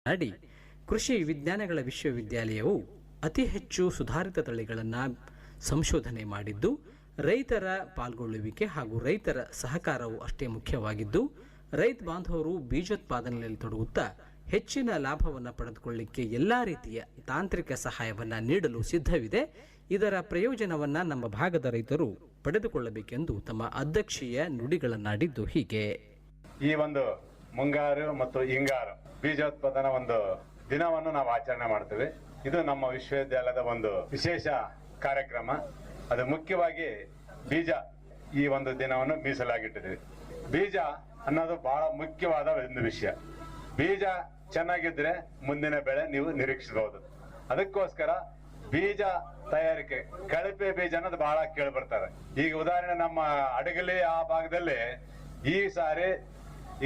ಮಾತನಾಡಿ ಕೃಷಿ ವಿಜ್ಞಾನಗಳ ವಿಶ್ವವಿದ್ಯಾಲಯವು ಅತಿ ಹೆಚ್ಚು ಸುಧಾರಿತ ತಳಿಗಳನ್ನು ಸಂಶೋಧನೆ ಮಾಡಿದ್ದು, ರೈತರ ಪಾಲ್ಗೊಳ್ಳುವಿಕೆ ಹಾಗೂ ರೈತರ ಸಹಕಾರವು ಅಷ್ಟೇ ಮುಖ್ಯವಾಗಿದ್ದು, ರೈತ ಬಾಂಧವರು ಬೀಜೋತ್ಪಾದನೆಯಲ್ಲಿ ತೊಡಗುತ್ತಾ ಹೆಚ್ಚಿನ ಲಾಭವನ್ನು ಪಡೆದುಕೊಳ್ಳಿಕ್ಕೆ ಎಲ್ಲ ರೀತಿಯ ತಾಂತ್ರಿಕ ಸಹಾಯವನ್ನು ನೀಡಲು ಸಿದ್ಧವಿದೆ. ಇದರ ಪ್ರಯೋಜನವನ್ನು ನಮ್ಮ ಭಾಗದ ರೈತರು ಪಡೆದುಕೊಳ್ಳಬೇಕೆಂದು ತಮ್ಮ ಅಧ್ಯಕ್ಷೀಯ ನುಡಿಗಳನ್ನಾಡಿದ್ದು ಹೀಗೆ. ಈ ಒಂದು ಮುಂಗಾರು ಮತ್ತು ಹಿಂಗಾರು ಬೀಜೋತ್ಪಾದನಾ ಒಂದು ದಿನವನ್ನು ನಾವು ಆಚರಣೆ ಮಾಡ್ತೀವಿ. ಇದು ನಮ್ಮ ವಿಶ್ವವಿದ್ಯಾಲಯದ ಒಂದು ವಿಶೇಷ ಕಾರ್ಯಕ್ರಮ. ಅದು ಮುಖ್ಯವಾಗಿ ಬೀಜ ಈ ಒಂದು ದಿನವನ್ನು ಮೀಸಲಾಗಿಟ್ಟಿದ್ದೀವಿ ಬೀಜ ಅನ್ನೋದು ಬಹಳ ಮುಖ್ಯವಾದ ಒಂದು ವಿಷಯ. ಬೀಜ ಚೆನ್ನಾಗಿದ್ರೆ ಮುಂದಿನ ಬೆಳೆ ನೀವು ನಿರೀಕ್ಷಿಸಬಹುದು. ಅದಕ್ಕೋಸ್ಕರ ಬೀಜ ತಯಾರಿಕೆ, ಕಳಪೆ ಬೀಜ ಅನ್ನೋದು ಬಹಳ ಕೇಳಿ ಬರ್ತಾರೆ ಈಗ ಉದಾಹರಣೆ ನಮ್ಮ ಅಡಗಲಿ ಆ ಭಾಗದಲ್ಲಿ ಈ ಸಾರಿ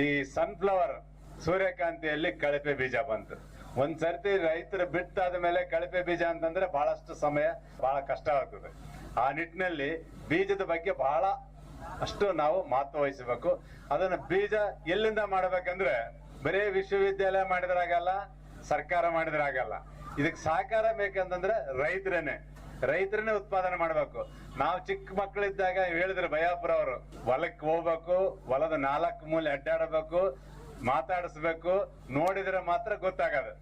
ಈ ಸನ್ಫ್ಲವರ್ ಸೂರ್ಯಕಾಂತಿಯಲ್ಲಿ ಕಳಪೆ ಬೀಜ ಬಂತು. ಒಂದ್ ಸರ್ತಿ ರೈತರು ಬಿತ್ತಾದ ಮೇಲೆ ಕಳಪೆ ಬೀಜ ಅಂತಂದ್ರೆ ಬಹಳಷ್ಟು ಸಮಯ ಬಹಳ ಕಷ್ಟ ಆಗ್ತದೆ. ಆ ನಿಟ್ಟಿನಲ್ಲಿ ಬೀಜದ ಬಗ್ಗೆ ಬಹಳ ಅಷ್ಟು ನಾವು ಮಹತ್ವ ವಹಿಸಬೇಕು. ಅದನ್ನ ಬೀಜ ಎಲ್ಲಿಂದ ಮಾಡ್ಬೇಕಂದ್ರೆ ಬರೀ ವಿಶ್ವವಿದ್ಯಾಲಯ ಮಾಡಿದ್ರಾಗಲ್ಲ ಸರ್ಕಾರ ಮಾಡಿದ್ರಾಗಲ್ಲ ಇದಕ್ಕೆ ಸಹಕಾರ ಬೇಕಂತಂದ್ರೆ ರೈತರೇನೆ. ರೈತರನ್ನೇ ಉತ್ಪಾದನೆ ಮಾಡಬೇಕು. ನಾವು ಚಿಕ್ಕ ಮಕ್ಕಳಿದ್ದಾಗ ಹೇಳಿದ್ರು ಭಯಾಪುರ ಅವರು, ಹೊಲಕ್ಕೆ ಹೋಗ್ಬೇಕು, ಹೊಲದ ನಾಲ್ಕು ಮೂಲೆ ಅಡ್ಡಾಡಬೇಕು ಮಾತಾಡಿಸ್ಬೇಕು, ನೋಡಿದ್ರೆ ಮಾತ್ರ ಗೊತ್ತಾಗದು.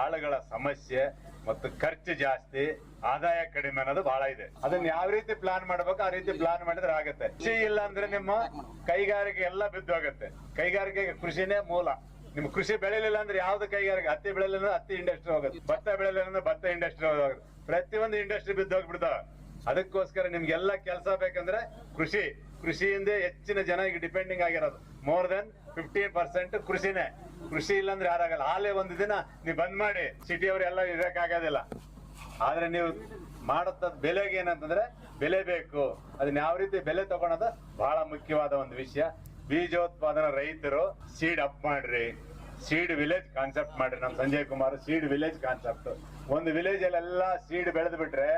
ಆಳುಗಳ ಸಮಸ್ಯೆ ಮತ್ತು ಖರ್ಚು ಜಾಸ್ತಿ, ಆದಾಯ ಕಡಿಮೆ ಅನ್ನೋದು ಬಹಳ ಇದೆ. ಅದನ್ನ ಯಾವ ರೀತಿ ಪ್ಲಾನ್ ಮಾಡ್ಬೇಕು, ಆ ರೀತಿ ಪ್ಲಾನ್ ಮಾಡಿದ್ರೆ ಆಗತ್ತೆ. ಕೃಷಿ ಇಲ್ಲ ಅಂದ್ರೆ ನಿಮ್ಮ ಕೈಗಾರಿಕೆ ಎಲ್ಲ ಬಿದ್ದು ಹೋಗುತ್ತೆ ಕೈಗಾರಿಕೆಗೆ ಕೃಷಿನೇ ಮೂಲ. ನಿಮ್ ಕೃಷಿ ಬೆಳೆಯಲಿಲ್ಲ ಅಂದ್ರೆ ಯಾವ್ದು ಕೈಗಾರಿಕೆ? ಹತ್ತಿ ಬೆಳೆಯಲಿಲ್ಲ ಅಂದ್ರೆ ಹತ್ತಿ ಇಂಡಸ್ಟ್ರಿ ಹೋಗುತ್ತೆ. ಭತ್ತ ಬೆಳೆಯಲಿಲ್ಲ ಅಂದ್ರೆ ಭತ್ತ ಇಂಡಸ್ಟ್ರಿ ಹೋಗುತ್ತೆ. ಪ್ರತಿಯೊಂದು ಇಂಡಸ್ಟ್ರಿ ಬಿದ್ದು ಹೋಗ್ಬಿಡ್ತಾವ ಅದಕ್ಕೋಸ್ಕರ ನಿಮ್ಗೆಲ್ಲ ಕೆಲಸ ಬೇಕಂದ್ರೆ ಕೃಷಿ. ಕೃಷಿಯಿಂದ ಹೆಚ್ಚಿನ ಜನ ಈಗ ಡಿಪೆಂಡಿಂಗ್ ಆಗಿರೋದು. ಮೋರ್ ದೆನ್ ಫಿಫ್ಟಿ ಪರ್ಸೆಂಟ್ ಕೃಷಿನೇ. ಕೃಷಿ ಇಲ್ಲಾಂದ್ರೆ ಯಾರಾಗಲ್ಲ. ಹಾಲೇ ಒಂದು ದಿನ ನೀ ಬಂದ್ ಮಾಡಿ ಸಿಟಿಯವರೆಲ್ಲ ಇರೋಕ್ಕಾಗೋದಿಲ್ಲ. ಆದ್ರೆ ನೀವು ಮಾಡತ್ತ ಬೆಲೆಗೆ ಏನಂತಂದ್ರೆ ಬೆಲೆ ಬೇಕು. ಅದನ್ನ ಯಾವ ರೀತಿ ಬೆಲೆ ತಗೊಳೋದು? ಬಹಳ ಮುಖ್ಯವಾದ ಒಂದು ವಿಷಯ. ಬೀಜೋತ್ಪಾದನಾ ರೈತರು ಸೀಡ್ ಅಪ್ ಮಾಡ್ರಿ. ಸೀಡ್ ವಿಲೇಜ್ ಕಾನ್ಸೆಪ್ಟ್ ಮಾಡ್ರಿ. ನಮ್ Sanjay Kumar seed village concept ಒಂದು ವಿಲೇಜ್ ಅಲ್ಲೆಲ್ಲ ಸೀಡ್ ಬೆಳೆದು ಬಿಟ್ರೆ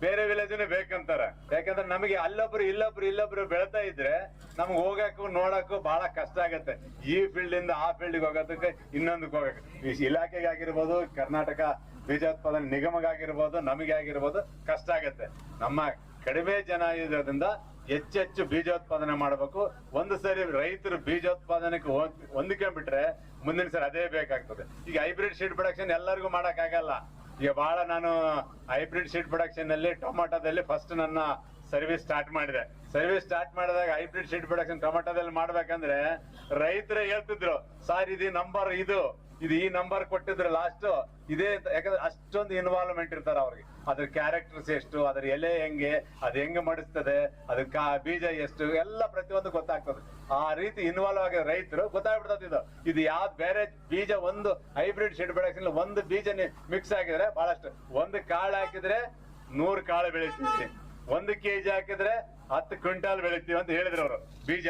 ಬೇರೆ ವಿಲೇಜ್ನೇ ಬೇಕಂತಾರ. ಯಾಕಂದ್ರೆ ನಮಗೆ ಅಲ್ಲೊಬ್ರು, ಇಲ್ಲೊಬ್ರು ಇಲ್ಲೊಬ್ರು ಬೆಳತಾ ಇದ್ರೆ ನಮ್ಗೆ ಹೋಗಕ್ಕೂ ನೋಡಕ್ಕೂ ಬಹಳ ಕಷ್ಟ ಆಗತ್ತೆ. ಈ ಫೀಲ್ಡ್ ಇಂದ ಆ ಫೀಲ್ಡ್ ಹೋಗೋದಕ್ಕೆ ಇನ್ನೊಂದಕ್ಕೆ ಹೋಗಕ್ಕೆ ಇಲಾಖೆಗೆ ಆಗಿರ್ಬೋದು, ಕರ್ನಾಟಕ ಬೀಜೋತ್ಪಾದನೆ ನಿಗಮಗಾಗಿರ್ಬೋದು ನಮಗೆ ಆಗಿರ್ಬೋದು ಕಷ್ಟ ಆಗತ್ತೆ. ನಮ್ಮ ಕಡಿಮೆ ಜನ ಇರೋದ್ರಿಂದ ಹೆಚ್ಚೆಚ್ಚು ಬೀಜೋತ್ಪಾದನೆ ಮಾಡಬೇಕು. ಒಂದು ಸರಿ ರೈತರು ಬೀಜೋತ್ಪಾದನೆಗೆ ಹೊಂದ್- ಹೊಂದ್ಕೊಂಡ್ಬಿಟ್ರೆ ಮುಂದಿನ ಸರಿ ಅದೇ ಬೇಕಾಗ್ತದೆ. ಈಗ ಹೈಬ್ರಿಡ್ ಸೀಡ್ ಪ್ರೊಡಕ್ಷನ್ ಎಲ್ಲರಿಗೂ ಮಾಡಕ್ ಆಗಲ್ಲ ಈಗ ಬಹಳ ನಾನು ಹೈಬ್ರಿಡ್ ಸೀಡ್ ಪ್ರೊಡಕ್ಷನ್ ಅಲ್ಲಿ ಟೊಮಾಟೋದಲ್ಲಿ ಫಸ್ಟ್ ನನ್ನ ಸರ್ವಿಸ್ ಸ್ಟಾರ್ಟ್ ಮಾಡಿದೆ. ಸರ್ವಿಸ್ ಸ್ಟಾರ್ಟ್ ಮಾಡಿದಾಗ ಹೈಬ್ರಿಡ್ ಸೀಡ್ ಪ್ರೊಡಕ್ಷನ್ ಟೊಮಾಟೋದಲ್ಲಿ ಮಾಡ್ಬೇಕಂದ್ರೆ ರೈತರೇ ಹೇಳ್ತಿದ್ರು ಸಾರ್ ಇದು ನಂಬರ್ ಇದು. ಇದು ಈ ನಂಬರ್ ಕೊಟ್ಟಿದ್ರೆ ಲಾಸ್ಟ್ ಇದೇ ಯಾಕಂದ್ರೆ ಅಷ್ಟೊಂದು ಇನ್ವಾಲ್ವ್ಮೆಂಟ್ ಇರ್ತಾರೆ ಅವ್ರಿಗೆ. ಅದ್ರ ಕ್ಯಾರೆಕ್ಟರ್ಸ್ ಎಷ್ಟು, ಅದ್ರ ಎಲೆ ಹೆಂಗೆ, ಅದ್ ಹೆಂಗೆ ಮಡಿಸ್ತದೆ ಅದಕ್ಕೆ ಬೀಜ ಎಷ್ಟು, ಎಲ್ಲ ಪ್ರತಿಯೊಂದು ಗೊತ್ತಾಗ್ತದೆ. ಆ ರೀತಿ ಇನ್ವಾಲ್ವ್ ಆಗಿದ ರೈತರು ಗೊತ್ತಾಗ್ಬಿಡ್ತದೆ ಇದು. ಇದು ಯಾವ್ದು ಬೇರೆ ಬೀಜ ಒಂದು ಹೈಬ್ರಿಡ್ ಶೆಡ್ ಬೆಳೆಸಿಲ್ಲ ಒಂದು ಬೀಜ ಮಿಕ್ಸ್ ಆಗಿದ್ರೆ ಬಹಳಷ್ಟು. ಒಂದು ಕಾಳು ಹಾಕಿದ್ರೆ ನೂರು ಕಾಳು ಬೆಳಿತೀವಿ ಒಂದು ಕೆಜಿ ಹಾಕಿದ್ರೆ ಹತ್ತು ಕ್ವಿಂಟಾಲ್ ಬೆಳಿತೀವಿ ಅಂತ ಹೇಳಿದ್ರು ಅವರು. ಬೀಜ.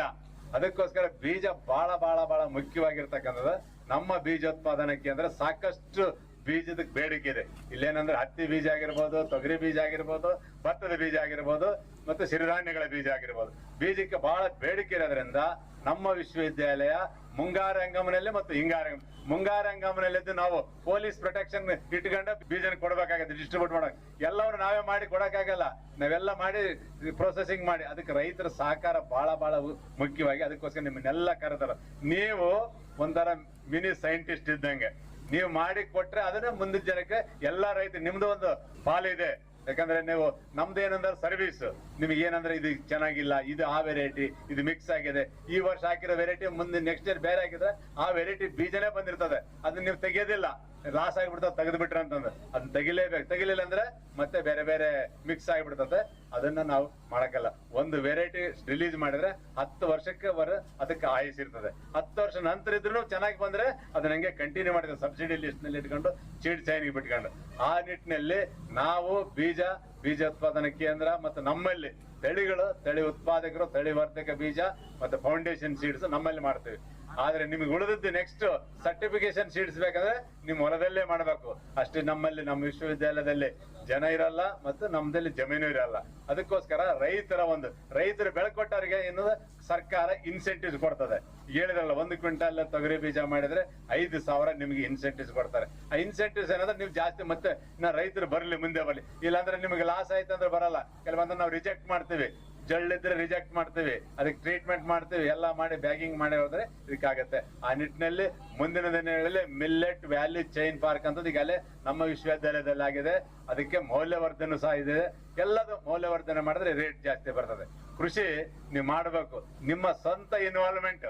ಅದಕ್ಕೋಸ್ಕರ ಬೀಜ ಬಹಳ ಬಹಳ ಬಹಳ ಮುಖ್ಯವಾಗಿರ್ತಕ್ಕಂಥದ್ದು. ನಮ್ಮ ಬೀಜೋತ್ಪಾದನಾ ಕೇಂದ್ರ ಸಾಕಷ್ಟು ಬೀಜದ ಬೇಡಿಕೆ ಇದೆ. ಇಲ್ಲೇನಂದ್ರೆ ಹತ್ತಿ ಬೀಜ ಆಗಿರ್ಬೋದು, ತೊಗರಿ ಬೀಜ ಆಗಿರ್ಬೋದು, ಭತ್ತದ ಬೀಜ ಆಗಿರ್ಬೋದು, ಮತ್ತು ಸಿರಿಧಾನ್ಯಗಳ ಬೀಜ ಆಗಿರ್ಬೋದು. ಬೀಜಕ್ಕೆ ಬಹಳ ಬೇಡಿಕೆ ಇರೋದ್ರಿಂದ ನಮ್ಮ ವಿಶ್ವವಿದ್ಯಾಲಯ ಮುಂಗಾರು ಹಂಗಾಮಿನಲ್ಲಿ ಮತ್ತು ಹಿಂಗಾರ ಹಂಗಾಮ- ಮುಂಗಾರು ಹಂಗಾಮಿನಲ್ಲಿದ್ದು ನಾವು ಪೊಲೀಸ್ ಪ್ರೊಟೆಕ್ಷನ್ ಇಟ್ಕೊಂಡು ಬೀಜನ ಕೊಡಬೇಕಾಗತ್ತೆ ಡಿಸ್ಟ್ರಿಬ್ಯೂಟ್ ಮಾಡೋಕೆ. ಎಲ್ಲವನ್ನು ನಾವೇ ಮಾಡಿ ಕೊಡೋಕ್ಕಾಗಲ್ಲ. ನಾವೆಲ್ಲ ಮಾಡಿ ಪ್ರೊಸೆಸಿಂಗ್ ಮಾಡಿ. ಅದಕ್ಕೆ ರೈತರ ಸಹಕಾರ ಬಹಳ ಬಹಳ ಮುಖ್ಯವಾಗಿ ಅದಕ್ಕೋಸ್ಕರ ನಿಮ್ಮನ್ನೆಲ್ಲ ಕರೆದಾರ ನೀವು ಒಂಥರ ಮಿನಿ ಸೈಂಟಿಸ್ಟ್ ಇದ್ದಂಗೆ. ನೀವು ಮಾಡಿ ಕೊಟ್ರೆ ಅದನ್ನ ಮುಂದಿನ ಜನಕ್ಕೆ ಎಲ್ಲಾ ರೈತ, ನಿಮ್ದು ಒಂದು ಪಾಲಿದೆ ಯಾಕಂದ್ರೆ ನೀವು ನಮ್ದು ಏನಂದ್ರೆ ಸರ್ವಿಸ್ ನಿಮ್ಗೆ ಏನಂದ್ರೆ ಇದು ಚೆನ್ನಾಗಿಲ್ಲ, ಇದು ಆ ವೆರೈಟಿ ಇದು ಮಿಕ್ಸ್ ಆಗಿದೆ. ಈ ವರ್ಷ ಹಾಕಿರೋ ವೆರೈಟಿ ಮುಂದೆ ನೆಕ್ಸ್ಟ್ ಇಯರ್ ಬೇರೆ ಹಾಕಿದ್ರೆ ಆ ವೆರೈಟಿ ಬೀಜನೇ ಬಂದಿರ್ತದೆ. ಅದನ್ನ ನೀವು ತೆಗೆಯೋದಿಲ್ಲ. ಲಾಸ್ ಆಗಿಬಿಡ್ತದೆ ತೆಗೆದು ಬಿಟ್ರೆ ಅಂತಂದ್ರೆ. ಅದನ್ನ ತೆಗಿಲೇಬೇಕು, ತೆಗಿಲಿಲ್ಲ ಅಂದ್ರೆ ಮತ್ತೆ ಬೇರೆ ಬೇರೆ ಮಿಕ್ಸ್ ಆಗಿಬಿಡ್ತದೆ. ಅದನ್ನ ನಾವು ಮಾಡಕ್ಕಲ್ಲ. ಒಂದು ವೆರೈಟಿ ರಿಲೀಸ್ ಮಾಡಿದ್ರೆ ಹತ್ತು ವರ್ಷಕ್ಕೆ ಬರ ಅದಕ್ಕೆ ಆಯುಸ್ ಇರ್ತದೆ. ಹತ್ತು ವರ್ಷ ನಂತರ ಇದ್ರೂ ಚೆನ್ನಾಗಿ ಬಂದ್ರೆ ಅದನ್ನ ಹಂಗೆ ಕಂಟಿನ್ಯೂ ಮಾಡಿದ್ರೆ ಸಬ್ಸಿಡಿ ಲಿಸ್ಟ್ನಲ್ಲಿ ಇಟ್ಕೊಂಡು ಚೀಟ್ ಚೈನಿಗೆ ಬಿಟ್ಕೊಂಡು. ಆ ನಿಟ್ಟಿನಲ್ಲಿ ನಾವು ಬೀಜ ಬೀಜ ಉತ್ಪಾದನಾ ಕೇಂದ್ರ ಮತ್ತು ನಮ್ಮಲ್ಲಿ ತಳಿಗಳು, ತಳಿ ಉತ್ಪಾದಕರು, ತಳಿ ವರ್ಧಕ ಬೀಜ ಮತ್ತು ಫೌಂಡೇಶನ್ ಸೀಡ್ಸ್ ನಮ್ಮಲ್ಲಿ ಮಾಡ್ತೀವಿ. ಆದ್ರೆ ನಿಮ್ಗೆ ಉಳಿದದ್ದು ನೆಕ್ಸ್ಟ್ ಸರ್ಟಿಫಿಕೇಶನ್ ಶೀಟ್ಸ್ ಬೇಕಂದ್ರೆ ನಿಮ್ ಹೊಲದಲ್ಲೇ ಮಾಡಬೇಕು. ಅಷ್ಟೇ ನಮ್ಮಲ್ಲಿ, ನಮ್ಮ ವಿಶ್ವವಿದ್ಯಾಲಯದಲ್ಲಿ ಜನ ಇರಲ್ಲ ಮತ್ತು ನಮ್ಮದಲ್ಲಿ ಜಮೀನು ಇರಲ್ಲ. ಅದಕ್ಕೋಸ್ಕರ ರೈತರ ಒಂದು, ರೈತರು ಬೆಳಕೊಟ್ಟವರಿಗೆ ಏನದ ಸರ್ಕಾರ ಇನ್ಸೆಂಟಿವ್ಸ್ ಕೊಡ್ತದೆ. ಹೇಳಿದ್ರಲ್ಲ, ಒಂದು ಕ್ವಿಂಟಲ್ ತೊಗರಿ ಬೀಜ ಮಾಡಿದ್ರೆ ಐದು ಸಾವಿರ ನಿಮಗೆ ಇನ್ಸೆಂಟಿವ್ಸ್ ಕೊಡ್ತಾರೆ. ಆ ಇನ್ಸೆಂಟಿವ್ಸ್ ಏನಂದ್ರೆ ನೀವು ಜಾಸ್ತಿ ಮತ್ತೆ ನಾ ರೈತರು ಬರಲಿ, ಮುಂದೆ ಬರಲಿ. ಇಲ್ಲಾಂದ್ರೆ ನಿಮ್ಗೆ ಲಾಸ್ ಆಯ್ತು ಅಂದ್ರೆ ಬರಲ್ಲ. ಕೆಲವೊಂದು ನಾವು ರಿಜೆಕ್ಟ್ ಮಾಡ್ತೀವಿ. ಜಳ್ಳಿದ್ರೆ ರಿಜೆಕ್ಟ್ ಮಾಡ್ತೀವಿ, ಅದಕ್ಕೆ ಟ್ರೀಟ್ಮೆಂಟ್ ಮಾಡ್ತೀವಿ, ಎಲ್ಲ ಮಾಡಿ ಬ್ಯಾಗಿಂಗ್ ಮಾಡಿ ಹೋದ್ರೆ ಇದಕ್ಕಾಗತ್ತೆ. ಆ ನಿಟ್ಟಿನಲ್ಲಿ ಮುಂದಿನ ದಿನಗಳಲ್ಲಿ ಮಿಲ್ಲೆಟ್ ವ್ಯಾಲಿ ಚೈನ್ ಪಾರ್ಕ್ ಅಂತ ಈಗಲೇ ನಮ್ಮ ವಿಶ್ವವಿದ್ಯಾಲಯದಲ್ಲಿ ಆಗಿದೆ. ಅದಕ್ಕೆ ಮೌಲ್ಯವರ್ಧನೆ ಸಹ ಇದೆ. ಎಲ್ಲದೂ ಮೌಲ್ಯವರ್ಧನೆ ಮಾಡಿದ್ರೆ ರೇಟ್ ಜಾಸ್ತಿ ಬರ್ತದೆ. ಕೃಷಿ ನೀವು ಮಾಡಬೇಕು. ನಿಮ್ಮ ಸ್ವಂತ ಇನ್ವಾಲ್ವ್ಮೆಂಟ್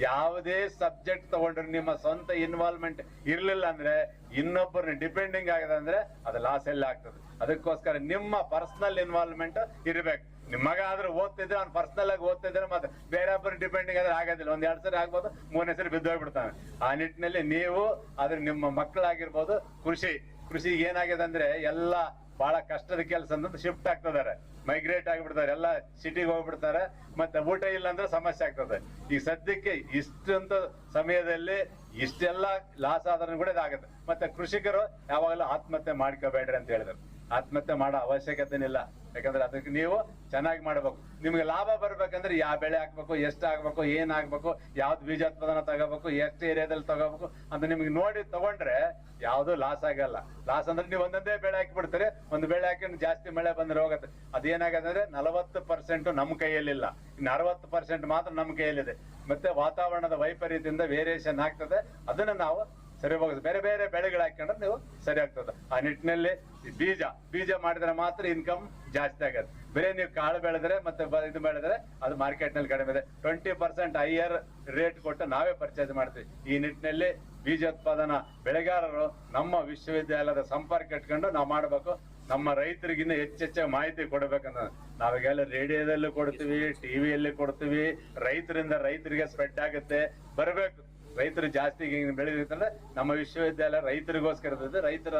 ಯಾವುದೇ ಸಬ್ಜೆಕ್ಟ್ ತಗೊಂಡ್ರೆ ನಿಮ್ಮ ಸ್ವಂತ ಇನ್ವಾಲ್ವ್ಮೆಂಟ್ ಇರಲಿಲ್ಲ ಅಂದ್ರೆ ಇನ್ನೊಬ್ಬರನ್ನ ಡಿಪೆಂಡಿಂಗ್ ಆಗಿದೆ ಅಂದ್ರೆ ಅದು ಲಾಸ್ ಎಲ್ಲ ಆಗ್ತದೆ. ಅದಕ್ಕೋಸ್ಕರ ನಿಮ್ಮ ಪರ್ಸನಲ್ ಇನ್ವಾಲ್ವ್ಮೆಂಟ್ ಇರ್ಬೇಕು. ನಿಮ್ಮ ಮಗ ಆದ್ರೆ ಓದ್ತಿದ್ರೆ ಅವ್ನು ಪರ್ಸನಲ್ ಆಗಿ ಓದ್ತಿದ್ರೆ ಮತ್ತೆ ಬೇರೆ ಒಬ್ಬರು ಡಿಪೆಂಡಿಂಗ್ ಆದ್ರೆ ಆಗೋದಿಲ್ಲ ಒಂದ್ ಎರಡ್ ಸರಿ ಆಗ್ಬೋದು, ಮೂರನೇ ಸರಿ ಬಿದ್ದೋಗ್ಬಿಡ್ತಾನೆ. ಆ ನಿಟ್ಟಿನಲ್ಲಿ ನೀವು ಆದ್ರೆ ನಿಮ್ಮ ಮಕ್ಕಳಾಗಿರ್ಬೋದು ಕೃಷಿ. ಕೃಷಿಗೆ ಏನಾಗಿದೆ ಅಂದ್ರೆ ಎಲ್ಲ ಬಹಳ ಕಷ್ಟದ ಕೆಲಸ ಅಂತ ಶಿಫ್ಟ್ ಆಗ್ತದಾರೆ ಮೈಗ್ರೇಟ್ ಆಗಿಬಿಡ್ತಾರೆ, ಎಲ್ಲ ಸಿಟಿಗೆ ಹೋಗ್ಬಿಡ್ತಾರೆ, ಮತ್ತೆ ಊಟ ಇಲ್ಲ ಅಂದ್ರೆ ಸಮಸ್ಯೆ ಆಗ್ತದೆ. ಈಗ ಸದ್ಯಕ್ಕೆ ಇಷ್ಟಂತ ಸಮಯದಲ್ಲಿ ಇಷ್ಟೆಲ್ಲ ಲಾಸ್ ಆದ್ರೂ ಕೂಡ ಇದಾಗುತ್ತೆ. ಮತ್ತೆ ಕೃಷಿಕರು ಯಾವಾಗಲೂ ಆತ್ಮಹತ್ಯೆ ಮಾಡ್ಕೋಬೇಡ್ರಿ ಅಂತ ಹೇಳಿದ್ರು. ಆತ್ಮಹತ್ಯೆ ಮಾಡೋ ಅವಶ್ಯಕತೆನಿಲ್ಲ ಯಾಕಂದ್ರೆ ಅದಕ್ಕೆ ನೀವು ಚೆನ್ನಾಗಿ ಮಾಡಬೇಕು. ನಿಮ್ಗೆ ಲಾಭ ಬರ್ಬೇಕಂದ್ರೆ ಯಾವ ಬೆಳೆ ಹಾಕ್ಬೇಕು, ಎಷ್ಟು ಹಾಕ್ಬೇಕು, ಏನ್ ಹಾಕ್ಬೇಕು, ಯಾವ್ದು ಬೀಜೋತ್ಪಾದನ ತಗೋಬೇಕು, ಎಷ್ಟು ಏರಿಯಾದಲ್ಲಿ ತಗೋಬೇಕು ಅಂತ ನಿಮ್ಗೆ ನೋಡಿ ತಗೊಂಡ್ರೆ ಯಾವ್ದು ಲಾಸ್ ಆಗಲ್ಲ. ಲಾಸ್ ಅಂದ್ರೆ ನೀವು ಒಂದೊಂದೇ ಬೆಳೆ ಹಾಕಿ ಬಿಡ್ತೀರಿ ಒಂದು ಬೆಳೆ ಹಾಕಿ ಜಾಸ್ತಿ ಮಳೆ ಬಂದ್ರೆ ಹೋಗುತ್ತೆ. ಅದೇನಾಗತ್ತೆ ಅಂದ್ರೆ ನಲವತ್ತು ಪರ್ಸೆಂಟ್ ನಮ್ಮ ಕೈಯಲ್ಲಿಲ್ಲ. ಇನ್ನು ಅರವತ್ತು ಪರ್ಸೆಂಟ್ ಮಾತ್ರ ನಮ್ಮ ಕೈಯಲ್ಲಿದೆ. ಮತ್ತೆ ವಾತಾವರಣದ ವೈಪರೀತ್ಯದಿಂದ ವೇರಿಯೇಷನ್ ಆಗ್ತದೆ. ಅದನ್ನ ನಾವು ಸರಿ ಹೋಗುತ್ತೆ ಬೇರೆ ಬೇರೆ ಬೆಳೆಗಳು ಹಾಕೊಂಡ್ರೆ ನೀವು ಸರಿ ಆಗ್ತದೆ. ಆ ನಿಟ್ಟಿನಲ್ಲಿ ಬೀಜ ಬೀಜ ಮಾಡಿದ್ರೆ ಮಾತ್ರ ಇನ್ಕಮ್ ಜಾಸ್ತಿ ಆಗತ್ತೆ. ಬೇರೆ ನೀವು ಕಾಳು ಬೆಳೆದ್ರೆ ಮತ್ತೆ ಇದು ಬೆಳೆದ್ರೆ ಅದು ಮಾರ್ಕೆಟ್ನಲ್ಲಿ ಕಡಿಮೆ ಇದೆ. ಟ್ವೆಂಟಿ ಪರ್ಸೆಂಟ್ ಹೈಯರ್ ರೇಟ್ ಕೊಟ್ಟು ನಾವೇ ಪರ್ಚೇಸ್ ಮಾಡ್ತೀವಿ. ಈ ನಿಟ್ಟಿನಲ್ಲಿ ಬೀಜೋತ್ಪಾದನಾ ಬೆಳೆಗಾರರು ನಮ್ಮ ವಿಶ್ವವಿದ್ಯಾಲಯದ ಸಂಪರ್ಕ ಇಟ್ಕೊಂಡು ನಾವು ಮಾಡಬೇಕು. ನಮ್ಮ ರೈತರಿಗಿನ್ನ ಹೆಚ್ಚೆಚ್ಚ ಮಾಹಿತಿ ಕೊಡಬೇಕಂತ. ನಾವೀಗೆಲ್ಲ ರೇಡಿಯೋದಲ್ಲೂ ಕೊಡ್ತೀವಿ, ಟಿವಿಯಲ್ಲಿ ಕೊಡ್ತೀವಿ. ರೈತರಿಂದ ರೈತರಿಗೆ ಸ್ಪ್ರೆಡ್ ಆಗುತ್ತೆ. ಬರಬೇಕು. ರೈತರು ಜಾಸ್ತಿ ಬೆಳೆದಿರ್ತಾರೆ ನಮ್ಮ ವಿಶ್ವವಿದ್ಯಾಲಯ ರೈತರಿಗೋಸ್ಕರ ಇರ್ತದೆ. ರೈತರ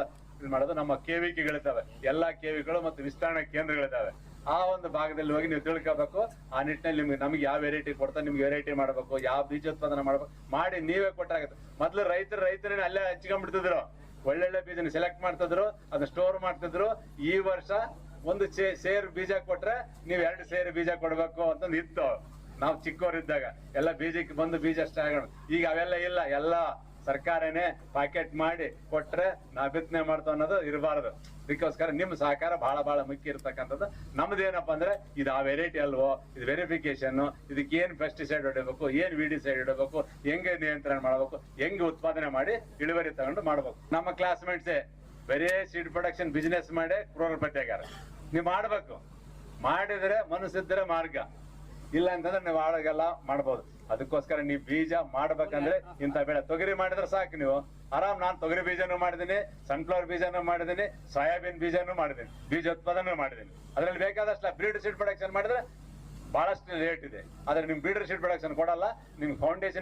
ಮಾಡೋದು ನಮ್ಮ ಕೇವಿಕೆಗಳಿದ್ದಾವೆ ಎಲ್ಲಾ ಕೇವಿಗಳು ಮತ್ತು ವಿಸ್ತರಣಾ ಕೇಂದ್ರಗಳಿದ್ದಾವೆ. ಆ ಒಂದು ಭಾಗದಲ್ಲಿ ಹೋಗಿ ನೀವು ತಿಳ್ಕೋಬೇಕು. ಆ ನಿಟ್ಟಿನಲ್ಲಿ ನಿಮ್ಗೆ ನಮ್ಗೆ ಯಾವ ವೆರೈಟಿ ಕೊಡ್ತಾರೆ ನಿಮ್ಗೆ ವೆರೈಟಿ ಮಾಡಬೇಕು, ಯಾವ ಬೀಜೋತ್ಪಾದನೆ ಮಾಡ್ಬೇಕು ಮಾಡಿ ನೀವೇ ಕೊಟ್ಟಾಗುತ್ತೆ. ಮೊದ್ಲು ರೈತರು ರೈತರನ್ನ ಅಲ್ಲೇ ಹಚ್ಕೊಂಡ್ಬಿಡ್ತಿದ್ರು ಒಳ್ಳೊಳ್ಳೆ ಬೀಜನ ಸೆಲೆಕ್ಟ್ ಮಾಡ್ತಿದ್ರು, ಅದನ್ನ ಸ್ಟೋರ್ ಮಾಡ್ತಿದ್ರು. ಈ ವರ್ಷ ಒಂದು ಸೇರು ಬೀಜ ಕೊಟ್ರೆ ನೀವ್ ಎರಡು ಸೇರು ಬೀಜ ಕೊಡ್ಬೇಕು ಅಂತಂದು ಇತ್ತು. ನಾವು ಚಿಕ್ಕವರಿದ್ದಾಗ ಎಲ್ಲ ಬೀಜಕ್ಕೆ ಬಂದು ಬೀಜ ಸ್ಟಾರ್ಟ್ ಈಗ ಅವೆಲ್ಲ ಇಲ್ಲ, ಎಲ್ಲ ಸರ್ಕಾರನೇ ಪ್ಯಾಕೆಟ್ ಮಾಡಿ ಕೊಟ್ರೆ ನಾ ಬಿತ್ತನೆ ಮಾಡ್ತಾವ ಅನ್ನೋದು ಇರಬಾರ್ದು. ಅದಕ್ಕೋಸ್ಕರ ನಿಮ್ಮ ಸಹಕಾರ ಬಹಳ ಬಹಳ ಮುಖ್ಯ ಇರ್ತಕ್ಕಂಥದ್ದು. ನಮ್ದೇನಪ್ಪ ಅಂದ್ರೆ ಇದು ಆ ವೆರೈಟಿ ಅಲ್ವೋ, ಇದು ವೆರಿಫಿಕೇಶನ್ ಇದಕ್ಕೆ ಏನ್ ಪೆಸ್ಟಿಸೈಡ್ ಹೊಡಿಬೇಕು, ಏನ್ ವಿಡಿಸೈಡ್ ಹೊಡಬೇಕು ಹೆಂಗೆ ನಿಯಂತ್ರಣ ಮಾಡ್ಬೇಕು, ಹೆಂಗೆ ಉತ್ಪಾದನೆ ಮಾಡಿ ಇಳುವರಿ ತಗೊಂಡು ಮಾಡಬೇಕು. ನಮ್ಮ ಕ್ಲಾಸ್ಮೇಟ್ಸೇ ಬರೀ ಸೀಡ್ ಪ್ರೊಡಕ್ಷನ್ ಬಿಸ್ನೆಸ್ ಮಾಡಿ ಕ್ರೋರ್ಪಟ್ಟೆಗಾರ ನೀವು ಮಾಡಬೇಕು. ಮಾಡಿದ್ರೆ ಮನಸ್ಸಿದ್ರೆ ಮಾರ್ಗ. ಇಲ್ಲ ಅಂತಂದ್ರೆ ನೀವು ಆಳಗೆಲ್ಲ ಮಾಡ್ಬೋದು. ಅದಕ್ಕೋಸ್ಕರ ನೀವು ಬೀಜ ಮಾಡ್ಬೇಕಂದ್ರೆ ಇಂಥ ಬೆಳೆ. ತೊಗರಿ ಮಾಡಿದ್ರೆ ಸಾಕು ನೀವು. ಆರಾಮ್ ನಾನ್ ತೊಗರಿ ಬೀಜನೂ ಮಾಡಿದೀನಿ ಸನ್ಫ್ಲವರ್ ಬೀಜನೂ ಮಾಡಿದೀನಿ ಸೋಯಾಬೀನ್ ಬೀಜನೂ ಮಾಡಿದೀನಿ ಬೀಜ ಉತ್ಪಾದನೆ ಮಾಡಿದೀನಿ ಅದ್ರಲ್ಲಿ ಬೇಕಾದಷ್ಟು ಬ್ರೀಡ್ ಸೀಡ್ ಪ್ರೊಡಕ್ಷನ್ ಮಾಡಿದ್ರೆ ಬಹಳಷ್ಟು ರೇಟ್ ಇದೆ. ಆದ್ರೆ ನಿಮ್ ಬೀಡರ್ ಸೀಡ್ ಪ್ರೊಡಕ್ಷನ್ ಕೊಡಲ್ಲ, ನಿಮ್ ಫೌಂಡೇಶನ್